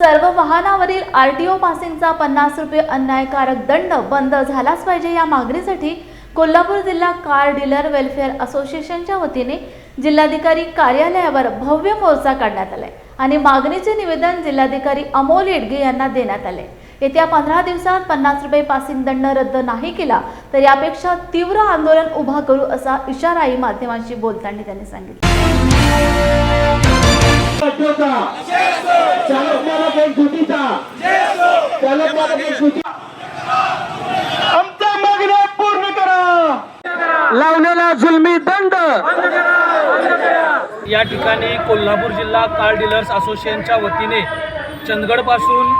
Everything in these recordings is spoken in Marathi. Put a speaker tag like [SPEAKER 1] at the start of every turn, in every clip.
[SPEAKER 1] सर्व वाहनावरील आरटीओ पासिंगचा पन्नास रुपये अन्यायकारक दंड बंद झालाच पाहिजे या मागणीसाठी कोल्हापूर जिल्हा कार डीलर वेलफेअर असोसिएशनच्या वतीने जिल्हाधिकारी कार्यालयावर भव्य मोर्चा काढण्यात आलाय आणि मागणीचे निवेदन जिल्हाधिकारी अमोल येडगे यांना देण्यात आले येत्या पंधरा दिवसात पन्नास रुपये पासिंग दंड रद्द नाही केला तर यापेक्षा तीव्र आंदोलन उभा करू असा इशाराही माध्यमांशी बोलताना त्यांनी सांगितलं
[SPEAKER 2] ठेवता चालक मालक एक चुकीचा चालक मालक एक चुकीचा आमच्या मागण्या पूर्ण करा लावलेला जुलमी दंड.
[SPEAKER 3] या ठिकाणी कोल्हापूर जिल्हा कार डीलर्स असोसिएशनच्या वतीने चंदगडपासून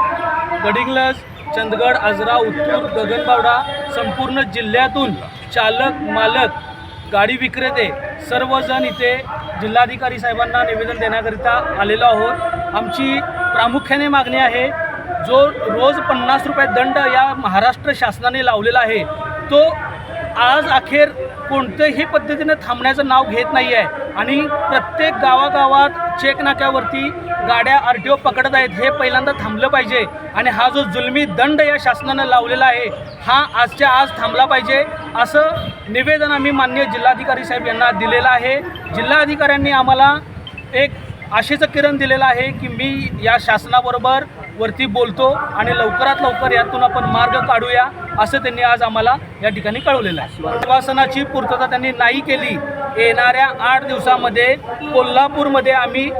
[SPEAKER 3] गडिंगलज चंदगड आजरा उत्तूर गगनबावडा संपूर्ण जिल्ह्यातून चालक मालक गाडी विक्रेते सर्वजण इथे जिल्हाधिकारी साहेबांना निवेदन देण्याकरिता आलेलो आहोत. आमची प्रामुख्याने मागणी आहे जो रोज पन्नास रुपये दंड या महाराष्ट्र शासनाने लावलेला आहे तो आज अखेर कोणत्याही पद्धतीने थांबण्याचं नाव घेत नाही आहे आणि प्रत्येक गावागावात चेक नाक्यावरती गाड्या आर टी ओ पकडत आहेत हे पहिल्यांदा थांबलं पाहिजे. आणि हा जो जुलमी दंड या शासनानं लावलेला आहे हा आजच्या आज थांबला पाहिजे असं निवेदन आम्ही मान्य जिल्हाधिकारी साहेब यांना दिलेलं आहे. जिल्हाधिकाऱ्यांनी आम्हाला एक आशेचं किरण दिलेलं आहे की मी या शासनाबरोबर वरती बोलतो आणि लवकरात लवकर यातून आपण मार्ग काढूया असं त्यांनी आज आम्हाला या ठिकाणी कळवलेलं आहे. आश्वासनाची पूर्तता त्यांनी नाही केली. येणाऱ्या आठ दिवसामध्ये कोल्हापूरमध्ये आम्ही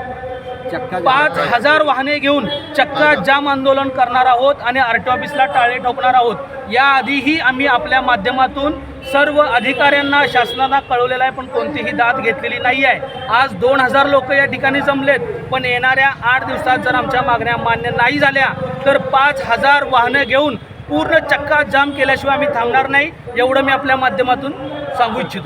[SPEAKER 3] पाच हजार वाहने घेऊन चक्का जाम आंदोलन करणार आहोत आणि आर टी ऑफिसला टाळे ठोकणार आहोत. याआधीही आम्ही आपल्या माध्यमातून सर्व अधिकाऱ्यांना शासनाला कळवलेलं आहे पण कोणतीही दाद घेतलेली नाही आहे. आज दोन हजार लोक या ठिकाणी जमलेत पण येणाऱ्या आठ दिवसात जर आमच्या मागण्या मान्य नाही झाल्या तर पाच हजार वाहनं घेऊन पूर्ण चक्का जाम केल्याशिवाय आम्ही थांबणार नाही एवढं मी आपल्या माध्यमातून सांगू इच्छितो.